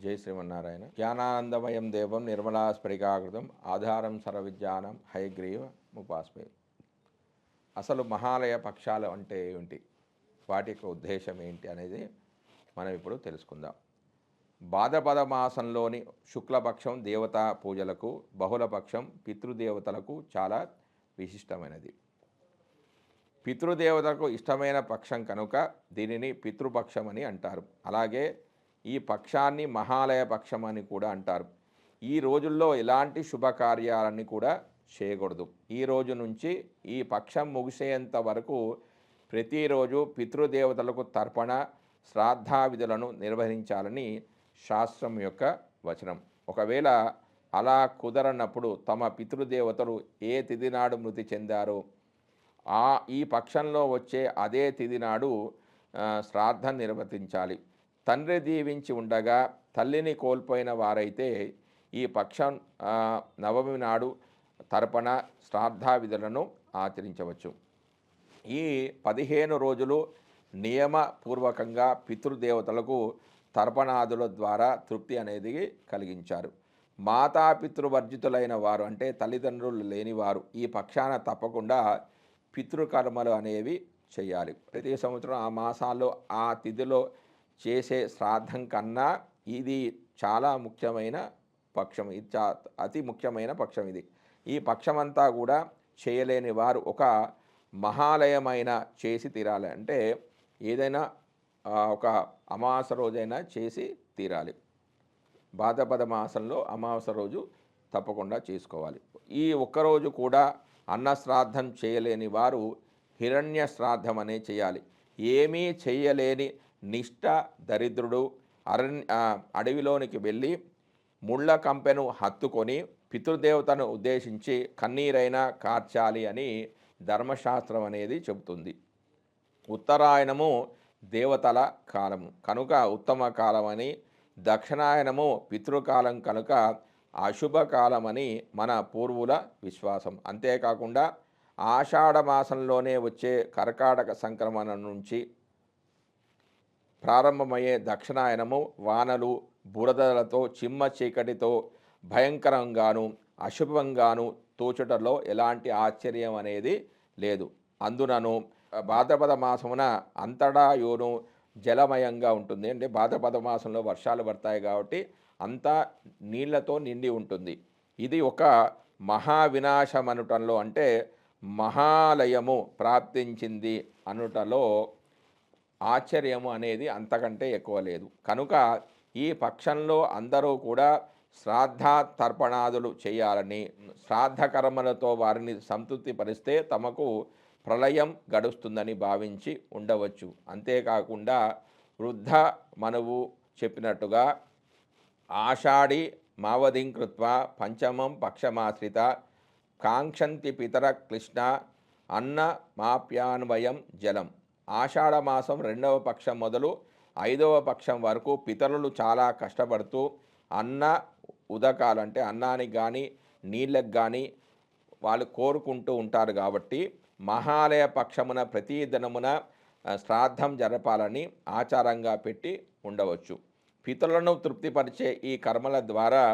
జై శ్రీమన్నారాయణ. జ్ఞానానందమయం దేవం నిర్మలా స్ఫరికాకృతం ఆధారం సర్వవిజ్ఞానం హయగ్రీవ ముపాస్మే. అసలు మహాలయ పక్షాలు అంటే ఏమిటి? వాటి యొక్క ఉద్దేశం ఏంటి అనేది మనం ఇప్పుడు తెలుసుకుందాం. భాద్రపద మాసంలోని శుక్లపక్షం దేవతా పూజలకు బహుళపక్షం పితృదేవతలకు చాలా విశిష్టమైనది. పితృదేవతలకు ఇష్టమైన పక్షం కనుక దీనిని పితృపక్షం అని అంటారు. అలాగే ఈ పక్షాన్ని మహాలయ పక్షం అని కూడా అంటారు. ఈ రోజుల్లో ఎలాంటి శుభకార్యాలన్నీ కూడా చేయకూడదు. ఈ రోజు నుంచి ఈ పక్షం ముగిసేంత వరకు ప్రతిరోజు పితృదేవతలకు తర్పణ శ్రాద్ధావిధులను నిర్వహించాలని శాస్త్రం యొక్క వచనం. ఒకవేళ అలా కుదరనప్పుడు తమ పితృదేవతలు ఏ తిథి నాడు మృతి చెందారో ఆ ఈ పక్షంలో వచ్చే అదే తిథి నాడు శ్రాద్ధం నిర్వర్తించాలి. తండ్రి దీవించి ఉండగా తల్లిని కోల్పోయిన వారైతే ఈ పక్షం నవమి నాడు తర్పణ శ్రాద్ధావిధులను ఆచరించవచ్చు. ఈ పదిహేను రోజులు నియమపూర్వకంగా పితృదేవతలకు తర్పణాదుల ద్వారా తృప్తి అనేది కలిగించారు. మాతాపితృవర్జితులైన వారు అంటే తల్లిదండ్రులు లేనివారు ఈ పక్షాన తప్పకుండా పితృకర్మలు అనేవి చేయాలి. ప్రతి సంవత్సరం ఆ మాసాల్లో ఆ తిథిలో చేసే శ్రాద్ధం కన్నా ఇది చాలా ముఖ్యమైన పక్షం. ఇది చా అతి ముఖ్యమైన పక్షం ఇది. ఈ పక్షమంతా కూడా చేయలేని వారు ఒక మహాలయమైన చేసి తీరాలి. అంటే ఏదైనా ఒక అమావాస రోజైనా చేసి తీరాలి. భాద్రపద మాసంలో అమావాస రోజు తప్పకుండా చేసుకోవాలి. ఈ ఒక్కరోజు కూడా అన్న శ్రాద్ధం చేయలేని వారు హిరణ్య శ్రాద్ధం అనే చేయాలి. ఏమీ చేయలేని నిష్ఠ దరిద్రుడు అరణ్య అడవిలోనికి వెళ్ళి ముళ్ళ కంపెను హత్తుకొని పితృదేవతను ఉద్దేశించి కన్నీరైనా కార్చాలి అని ధర్మశాస్త్రం అనేది చెబుతుంది. ఉత్తరాయణము దేవతల కాలము. కనుక ఉత్తమ కాలమని దక్షిణాయనము పితృకాలం కనుక అశుభకాలమని మన పూర్వుల విశ్వాసం. అంతేకాకుండా ఆషాఢమాసంలోనే వచ్చే కర్కాటక సంక్రమణ నుంచి ప్రారంభమయ్యే దక్షిణాయనము వానలు బురదలతో చిమ్మ చీకటితో భయంకరంగాను అశుభంగాను తోచుటలో ఎలాంటి ఆశ్చర్యం అనేది లేదు. అందునను భాద్రపద మాసమున అంతటా యోను జలమయంగా ఉంటుంది. అంటే భాద్రపద మాసంలో వర్షాలు పడతాయి కాబట్టి అంతా నీళ్ళతో నిండి ఉంటుంది. ఇది ఒక మహావినాశం అనుటంలో అంటే మహాలయము ప్రాప్తించింది అనుటలో ఆశ్చర్యము అనేది అంతకంటే ఎక్కువ లేదు. కనుక ఈ పక్షంలో అందరూ కూడా శ్రాద్ధ తర్పణాదులు చేయాలని శ్రాద్ధ కర్మలతో వారిని సంతృప్తిపరిస్తే తమకు ప్రళయం గడుస్తుందని భావించి ఉండవచ్చు. అంతేకాకుండా వృద్ధ మనువు చెప్పినట్టుగా ఆషాఢి మావధిం కృత్వ పంచమం పక్షమాశ్రిత కాంక్షంతి పితర క్లిష్ణ అన్న మాప్యాన్వయం జలం. ఆషాఢమాసం రెండవ పక్షం మొదలు ఐదవ పక్షం వరకు పితరులు చాలా కష్టపడుతూ అన్న ఉదకాలంటే అన్నానికి కానీ నీళ్ళకి కానీ వాళ్ళు కోరుకుంటూ ఉంటారు కాబట్టి మహాలయ పక్షమున ప్రతి దినమున శ్రాద్ధం జరపాలని ఆచారంగా పెట్టి ఉండవచ్చు. పితరులను తృప్తిపరిచే ఈ కర్మల ద్వారా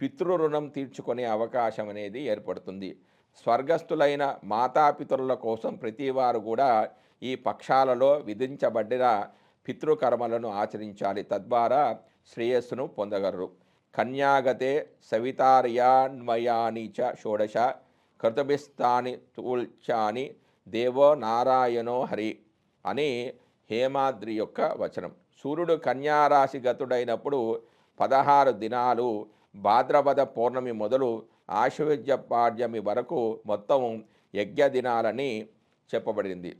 పితృ రుణం తీర్చుకునే అవకాశం అనేది ఏర్పడుతుంది. స్వర్గస్థులైన మాతాపితరుల కోసం ప్రతివారు కూడా ఈ పక్షాలలో విధించబడిన పితృకర్మలను ఆచరించాలి. తద్వారా శ్రేయస్సును పొందగలరు. కన్యాగతే సవితార్యాన్వయాని చ షోడశ కృతభిస్తాని తూల్చాని దేవో నారాయణో హరి అని హేమాద్రి యొక్క వచనం. సూర్యుడు కన్యారాశి గతుడైనప్పుడు పదహారు దినాలు భాద్రపద పౌర్ణమి మొదలు ఆశువిద్య పాడ్యమి వరకు మొత్తం యజ్ఞ దినాలని చెప్పబడింది.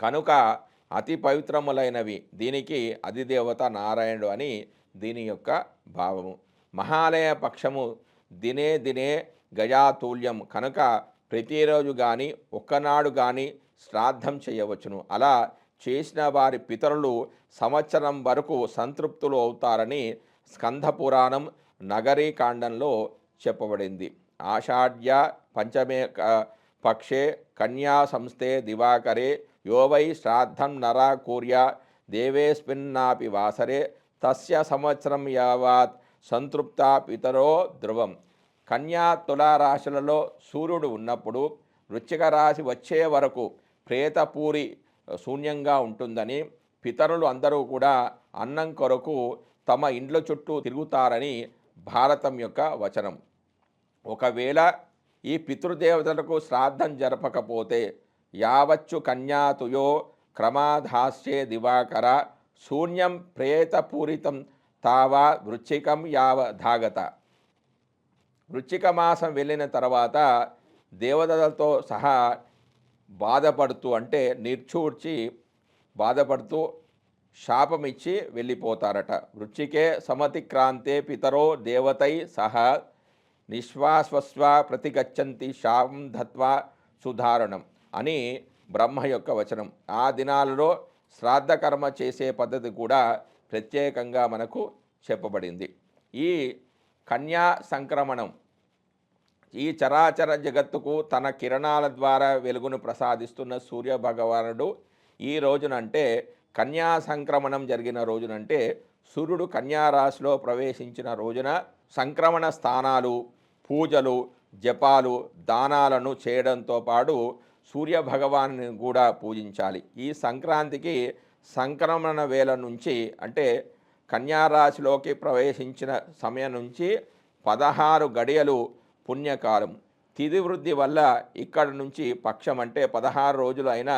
కనుక అతి పవిత్రములైనవి. దీనికి అధిదేవత నారాయణుడు అని దీని యొక్క భావము. మహాలయ పక్షము దినే దినే గజాతుల్యం. కనుక ప్రతిరోజు కానీ ఒక్కనాడు కానీ శ్రాద్ధం చేయవచ్చును. అలా చేసిన వారి పితరులు సంవత్సరం వరకు సంతృప్తులు అవుతారని స్కంధ పురాణం నగరీకాండంలో చెప్పబడింది. ఆషాఢ్య పంచమే పక్షే కన్యా సంస్థే దివాకరే యో వై శ్రాద్ధం నరా కూర్య దేవేస్మిన్నాపి వాసరే తస్య సంవత్సరం యావత్ సంతృప్త పితరో ధ్రువం కన్యా తులా రాశులలో సూర్యుడు ఉన్నప్పుడు వృచ్చిక రాశి వచ్చే వరకు ప్రేతపూరి శూన్యంగా ఉంటుందని పితరులు అందరూ కూడా అన్నం కొరకు తమ ఇండ్ల చుట్టూ తిరుగుతారని భారతం యొక్క వచనం. ఒకవేళ ఈ పితృదేవతలకు శ్రాద్ధం జరపకపోతే యావచ్చు కన్యాతుయో క్రమాధాస్యే దివాకర శూన్యం ప్రేతపూరితం తావా వృచ్చికం యావధాగత వృచ్చిక మాసం వెళ్ళిన తర్వాత దేవతలతో సహా బాధపడుతూ అంటే నిర్చూర్చి బాధపడుతూ శాపమిచ్చి వెళ్ళిపోతారట. వృచ్చికే సమతిక్రాంతే పితరో దేవతై సహా నిశ్వాస్వస్వ ప్రతిగచ్చంతి శాపం దత్వా సుధారణం. అని బ్రహ్మ యొక్క వచనం. ఆ దినాలలో శ్రాద్ధకర్మ చేసే పద్ధతి కూడా ప్రత్యేకంగా మనకు చెప్పబడింది. ఈ కన్యా సంక్రమణం ఈ చరాచర జగత్తుకు తన కిరణాల ద్వారా వెలుగును ప్రసాదిస్తున్న సూర్య భగవానుడు ఈ రోజునంటే కన్యా సంక్రమణం జరిగిన రోజునంటే సూర్యుడు కన్యారాశిలో ప్రవేశించిన రోజున సంక్రమణ స్థానాలు పూజలు జపాలు దానాలను చేయడంతో పాటు సూర్య భగవాన్ని కూడా పూజించాలి. ఈ సంక్రాంతికి సంక్రమణ వేళ నుంచి అంటే కన్యారాశిలోకి ప్రవేశించిన సమయం నుంచి పదహారు గడియలు పుణ్యకాలం. తిథి వృద్ధి వల్ల ఇక్కడ నుంచి పక్షం అంటే పదహారు రోజులు అయినా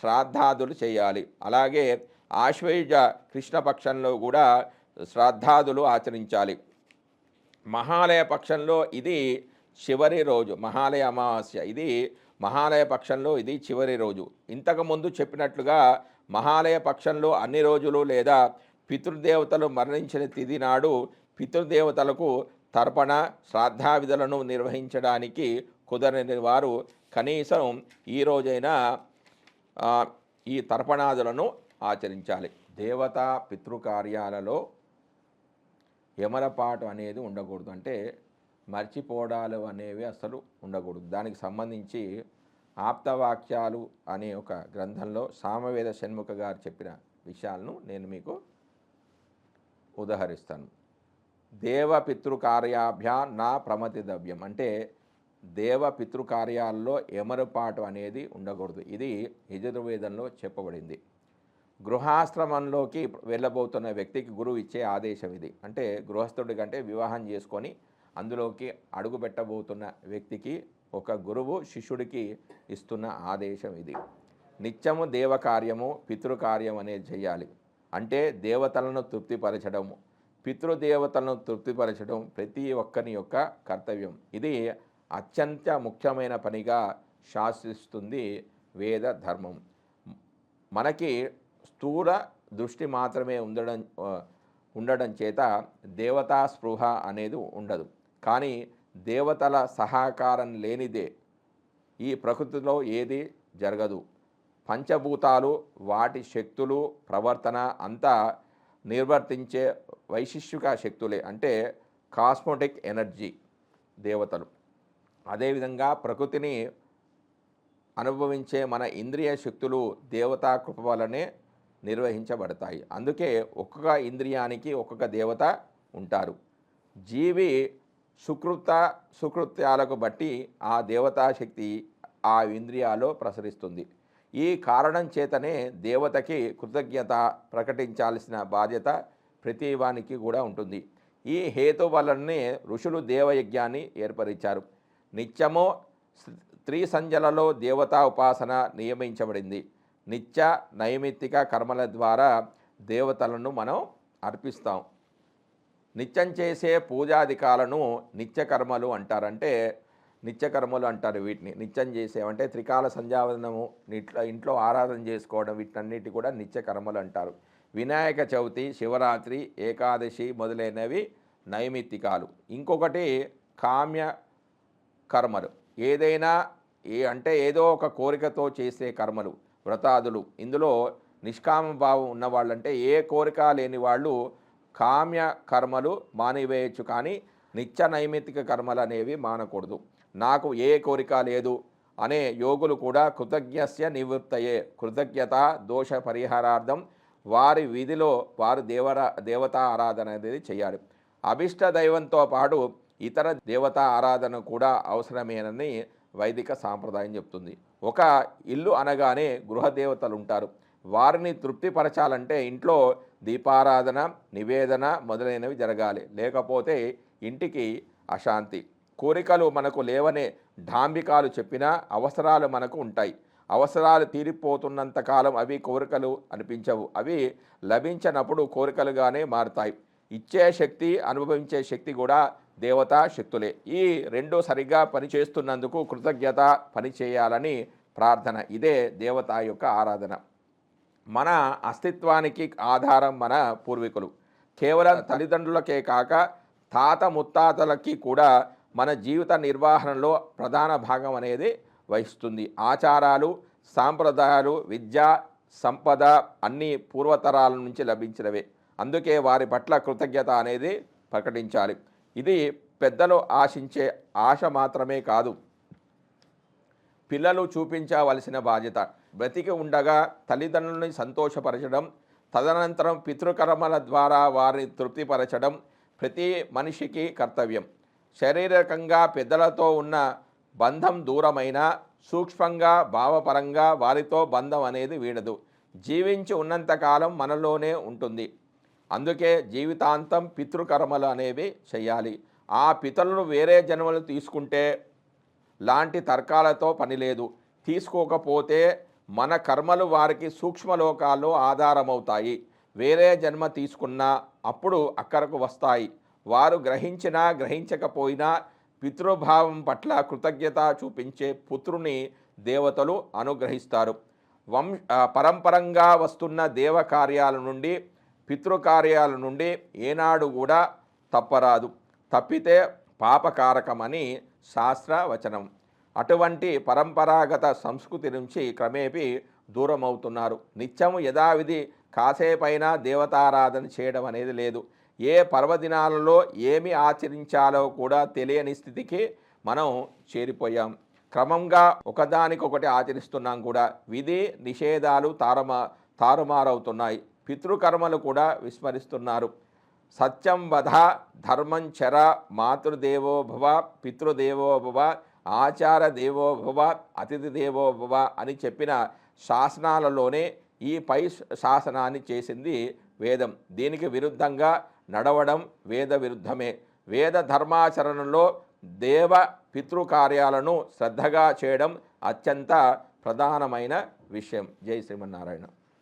శ్రాద్ధాదులు చేయాలి. అలాగే ఆశ్వయుజ కృష్ణపక్షంలో కూడా శ్రాద్ధాదులు ఆచరించాలి. మహాలయ పక్షంలో ఇది చివరి రోజు మహాలయ అమావాస్య. ఇది మహాలయ పక్షంలో ఇది చివరి రోజు. ఇంతకుముందు చెప్పినట్లుగా మహాలయ పక్షంలో అన్ని రోజులు లేదా పితృదేవతలు మరణించిన తిది నాడు పితృదేవతలకు తర్పణ శ్రాద్ధావిధులను నిర్వహించడానికి కుదరని వారు కనీసం ఈ రోజైనా ఈ తర్పణాదులను ఆచరించాలి. దేవతా పితృకార్యాలలో యమరపాటు అనేది ఉండకూడదు. అంటే మర్చిపోవడాలు అనేవి అసలు ఉండకూడదు. దానికి సంబంధించి ఆప్తవాక్యాలు అనే ఒక గ్రంథంలో సామవేద షణ్ముఖ గారు చెప్పిన విషయాలను నేను మీకు ఉదహరిస్తాను. దేవ పితృకార్యాభ్యా నా ప్రమతిదవ్యం అంటే దేవ పితృకార్యాల్లో ఎమరుపాటు అనేది ఉండకూడదు. ఇది యజుర్వేదంలో చెప్పబడింది. గృహాశ్రమంలోకి వెళ్ళబోతున్న వ్యక్తికి గురువు ఇచ్చే ఆదేశం ఇది. అంటే గృహస్థుడి కంటే వివాహం చేసుకొని అందులోకి అడుగు పెట్టబోతున్న వ్యక్తికి ఒక గురువు శిష్యుడికి ఇస్తున్న ఆదేశం ఇది. నిత్యము దేవకార్యము పితృకార్యం అనేది చేయాలి అంటే దేవతలను తృప్తిపరచడము పితృదేవతలను తృప్తిపరచడం ప్రతి ఒక్కరి యొక్క కర్తవ్యం. ఇది అత్యంత ముఖ్యమైన పనిగా శాసిస్తుంది వేద ధర్మం. మనకి స్థూల దృష్టి మాత్రమే ఉండడం ఉండడం చేత దేవతా స్పృహ అనేది ఉండదు. కానీ దేవతల సహకారం లేనిదే ఈ ప్రకృతిలో ఏది జరగదు. పంచభూతాలు వాటి శక్తులు ప్రవర్తన అంతా నిర్వర్తించే వైశిష్యుక శక్తులే అంటే కాస్మోటిక్ ఎనర్జీ దేవతలు. అదేవిధంగా ప్రకృతిని అనుభవించే మన ఇంద్రియ శక్తులు దేవతా కృప వలనే నిర్వహించబడతాయి. అందుకే ఒక్కొక్క ఇంద్రియానికి ఒక్కొక్క దేవత ఉంటారు. జీవి సుకృత సుకృత్యాలకు బట్టి ఆ దేవతా శక్తి ఆ ఇంద్రియాలో ప్రసరిస్తుంది. ఈ కారణం చేతనే దేవతకి కృతజ్ఞత ప్రకటించాల్సిన బాధ్యత ప్రతివానికి కూడా ఉంటుంది. ఈ హేతు వలనే ఋషులు దేవయజ్ఞాన్ని ఏర్పరిచారు. నిత్యమో స్త్రీ సంజలలో దేవతా ఉపాసన నియమించబడింది. నిత్య నైమిత్తిక కర్మల ద్వారా దేవతలను మనం అర్పిస్తాం. నిత్యం చేసే పూజాధికాలను నిత్యకర్మలు అంటారంటే నిత్యకర్మలు అంటారు వీటిని. నిత్యం చేసేవంటే త్రికాల సంధ్యావదనము ఇంట్లో ఇంట్లో ఆరాధన చేసుకోవడం వీటన్నిటి కూడా నిత్యకర్మలు అంటారు. వినాయక చవితి శివరాత్రి ఏకాదశి మొదలైనవి నైమిత్తికాలు. ఇంకొకటి కామ్య కర్మలు. ఏదైనా ఏ అంటే ఏదో ఒక కోరికతో చేసే కర్మలు వ్రతాదులు. ఇందులో నిష్కామ భావం ఉన్న వాళ్ళంటే ఏ కోరిక లేని వాళ్ళు కామ్య కర్మలు మానివేయచ్చు కానీ నిత్య నైమిత్తిక కర్మలు అనేవి మానకూడదు. నాకు ఏ కోరిక లేదు అనే యోగులు కూడా కృతజ్ఞస్య నివృత్తయే. కృతజ్ఞత దోష పరిహారార్థం వారి వీధిలో వారు దేవరా దేవతా ఆరాధన అనేది చేయాలి. అభిష్ట దైవంతో పాటు ఇతర దేవతా ఆరాధన కూడా అవసరమేనని వైదిక సాంప్రదాయం చెప్తుంది. ఒక ఇల్లు అనగానే గృహ దేవతలు ఉంటారు. వారిని తృప్తిపరచాలంటే ఇంట్లో దీపారాధన నివేదన మొదలైనవి జరగాలి. లేకపోతే ఇంటికి అశాంతి. కోరికలు మనకు లేవనే డాంబికాలు చెప్పినా అవసరాలు మనకు ఉంటాయి. అవసరాలు తీరిపోతున్నంత కాలం అవి కోరికలు అనిపించవు. అవి లభించినప్పుడు కోరికలుగానే మారుతాయి. ఇచ్చే శక్తి అనుభవించే శక్తి కూడా దేవతా శక్తులే. ఈ రెండు సరిగ్గా పనిచేస్తున్నందుకు కృతజ్ఞత పనిచేయాలని ప్రార్థన. ఇదే దేవత యొక్క ఆరాధన. మన అస్తిత్వానికి ఆధారం మన పూర్వీకులు. కేవలం తల్లిదండ్రులకే కాక తాత ముత్తాతలకి కూడా మన జీవిత నిర్వహణలో ప్రధాన భాగం అనేది వహిస్తుంది. ఆచారాలు సాంప్రదాయాలు విద్య సంపద అన్నీ పూర్వతరాల నుంచి లభించినవే. అందుకే వారి పట్ల కృతజ్ఞత అనేది ప్రకటించాలి. ఇది పెద్దలు ఆశించే ఆశ మాత్రమే కాదు. పిల్లలు చూపించవలసిన బాధ్యత. బ్రతికి ఉండగా తల్లిదండ్రులని సంతోషపరచడం తదనంతరం పితృకర్మల ద్వారా వారిని తృప్తిపరచడం ప్రతి మనిషికి కర్తవ్యం. శారీరకంగా పెద్దలతో ఉన్న బంధం దూరమైన సూక్ష్మంగా భావపరంగా వారితో బంధం అనేది వీడదు. జీవించి ఉన్నంతకాలం మనలోనే ఉంటుంది. అందుకే జీవితాంతం పితృకర్మలు అనేవి చేయాలి. ఆ పితరులను వేరే జన్మలు తీసుకుంటే లాంటి తర్కాలతో పని లేదు. తీసుకోకపోతే మన కర్మలు వారికి సూక్ష్మలోకాల్లో ఆధారమవుతాయి. వేరే జన్మ తీసుకున్నా అప్పుడు అక్కడకు వస్తాయి. వారు గ్రహించినా గ్రహించకపోయినా పితృభావం పట్ల కృతజ్ఞత చూపించే పుత్రుని దేవతలు అనుగ్రహిస్తారు. వంశ పరంపరంగా వస్తున్న దేవకార్యాల నుండి పితృకార్యాల నుండి ఏనాడు కూడా తప్పరాదు. తప్పితే పాపకారకమని శాస్త్రవచనం. అటువంటి పరంపరాగత సంస్కృతి నుంచి క్రమేపీ దూరం అవుతున్నారు నిత్యము యథావిధి కాసేపైనా దేవతారాధన చేయడం అనేది లేదు. ఏ పర్వదినాలలో ఏమి ఆచరించాలో కూడా తెలియని స్థితికి మనం చేరిపోయాం. క్రమంగా ఒకదానికొకటి ఆచరిస్తున్నాం కూడా. విధి నిషేధాలు తారమా తారుమారవుతున్నాయి. పితృకర్మలు కూడా విస్మరిస్తున్నారు. సత్యం వధ ధర్మం చర మాతృదేవోభవ పితృదేవోభవ ఆచార దేవోభవ అతిథి దేవోభవ అని చెప్పిన శాసనాలలోనే ఈ పై శాసనాన్ని చేసింది వేదం. దీనికి విరుద్ధంగా నడవడం వేద విరుద్ధమే. వేద ధర్మాచరణలో దేవ పితృకార్యాలను శ్రద్ధగా చేయడం అత్యంత ప్రధానమైన విషయం. జై శ్రీమన్నారాయణ.